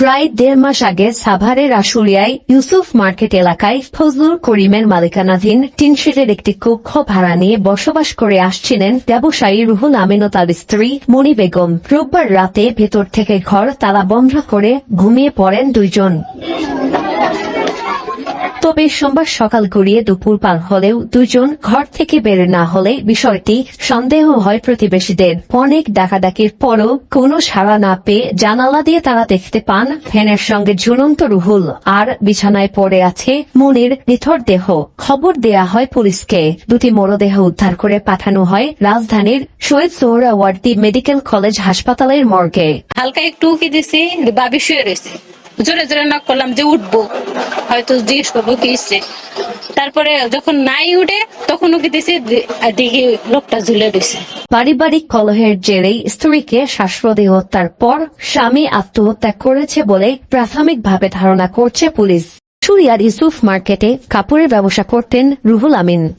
প্রায় দেড় মাস আগে সাভারের আশুলিয়ায় ইউসুফ মার্কেট এলাকায় ফজলুর করিমের মালিকানাধীন টিনশিটের একটি কক্ষ ভাড়া নিয়ে বসবাস করে আসছিলেন ব্যবসায়ী রুহুল আমিন তার স্ত্রী মণি বেগম। রোববার রাতে ভেতর থেকে ঘর তালা বন্ধ করে ঘুমিয়ে পড়েন দুইজন। তবে সোমবার সকাল গড়িয়ে দুপুর পার হলেও দুজন ঘর থেকে বের না হলে বিষয়টি সন্দেহ হয় প্রতিবেশীদের। অনেক ডাকাডাকির পরও কোনো সাড়া না পেয়ে জানালা দিয়ে তারা দেখতে পান ফ্যানের সঙ্গে ঝুলন্ত রুহুল। আর বিছানায় পড়ে আছে মনির নিথর দেহ। খবর দেয়া হয় পুলিশকে। দুটি মরদেহ উদ্ধার করে পাঠানো হয় রাজধানীর শহীদ সোহরাওয়ার্দী মেডিকেল কলেজ হাসপাতালের মর্গে। হালকা একটু উকি দিছি, বাবি শুয়ে রয়েছে। জোরে জোরে নক করলাম যে উঠবো। হয়তো জিজ্ঞেস করব কি হচ্ছে তারপরে যখন নাই উঠে তখন উকি দিছি? দে- আর দেখি লোকটা ঝুলে রয়েছে পারিবারিক কলহের জেরেই স্ত্রীকে শ্বাসরোধে হত্যার পর স্বামী আত্মহত্যা করেছে বলে প্রাথমিকভাবে ধারণা করছে পুলিশ। সুরিয়ার ইউসুফ মার্কেটে কাপড়ের ব্যবসা করতেন রুহুল আমিন।